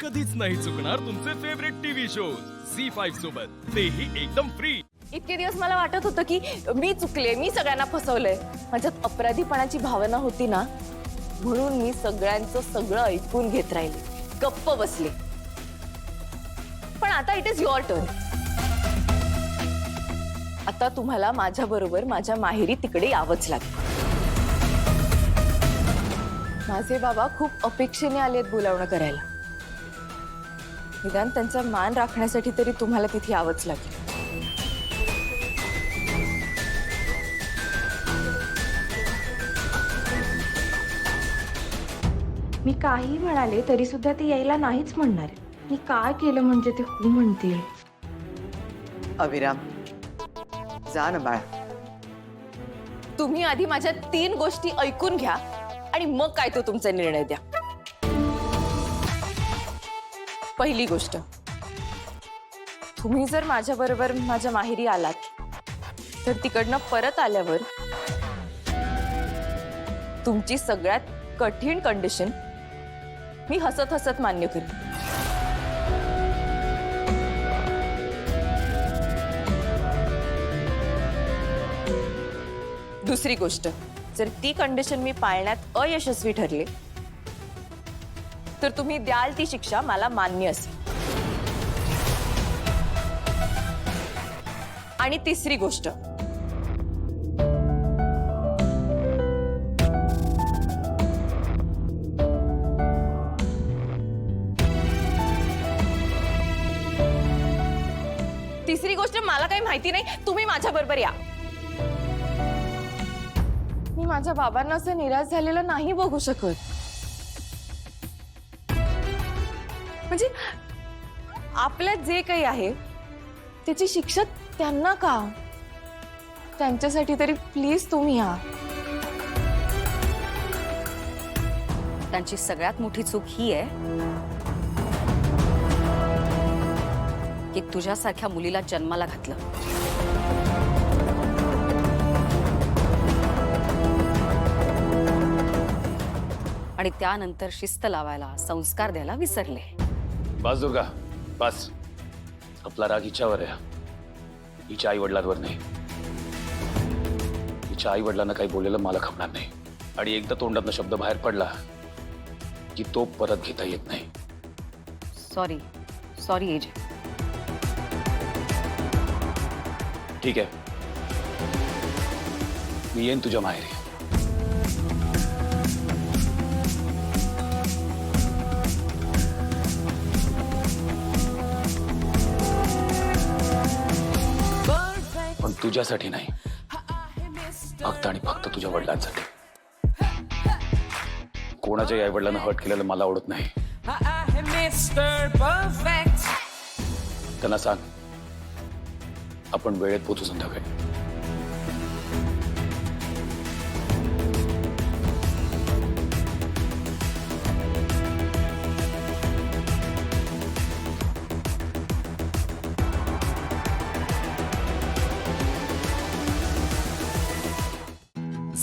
कधीच नाही चुकणार तुमचे favourite TV show C five सोबत. तेही एकदम फ्री इतके दिवस मला वाटत होतं की मी चुकले मी सगळ्यांना फसवलंय. माझ्यात अपराधीपणाची भावना होती ना म्हणून मी सगळ्यांचं सगळं ऐकून घेत राहिले. गप्प बसले. पण आता इट इज युअर टर्न आता तुम्हाला माझ्या बरोबर माझ्या माहेरी तिकडे यावंच लागेल. माझे बाबा खूप अपेक्षेने आलेत बोलावणं करायला. निदान त्यांचा मान राखण्यासाठी तरी तुम्हाला तिथे यावंच लागेल. मी काही म्हणाले तरी सुद्धा ते यायला नाहीच म्हणणार. मी काय केलं म्हणजे ते हो म्हणतील? अभिराम जा ना बाळा. तुम्ही आधी माझ्या तीन गोष्टी ऐकून घ्या आणि मग काय तो तुमचा निर्णय द्या. पहिली गोष्ट. तुम्ही जर माझ्याबरोबर माझ्या माहेरी आलात तर तिकडनं परत आल्यावर तुमची सगळ्यात कठीण कंडिशन मी हसत हसत मान्य करेन. दुसरी गोष्ट जर ती कंडिशन मी पाळण्यात अयशस्वी ठरले तर तुम्ही द्याल ती शिक्षा मला मान्य असेल. आणि तिसरी गोष्ट. तिसरी गोष्ट मला काही माहिती नाही तुम्ही माझ्या बरोबर या. मी माझ्या बाबांना असं निराश झालेलं नाही बघू शकत. म्हणजे आपल्यात जे काही आहे त्याची शिक्षा त्यांना का? त्यांच्यासाठी तरी प्लीज तुम्ही या. त्यांची सगळ्यात मोठी चूक ही आहे की तुझ्यासारख्या मुलीला जन्माला घातलं. आणि त्यानंतर शिस्त लावायला संस्कार द्यायला विसरले. बस दुर्गा बस. आपला राग हिच्यावर आहे. हिच्या आई वडिलांवर नाही. हिच्या आई वडिलांना काही बोललेलं मला खपणार नाही. आणि एकदा तोंडातनं शब्द बाहेर पडला की तो परत घेता येत नाही. सॉरी सॉरी एज ठीक आहे. मी येईन तुझ्या माहेरी. तुझ्यासाठी नाही. फक्त आणि फक्त तुझ्या वडिलांसाठी. कोणाच्याही आई वडिलांना हट केलेलं मला आवडत नाही. त्यांना सांग आपण वेळेत पोचू संध्याकाळी.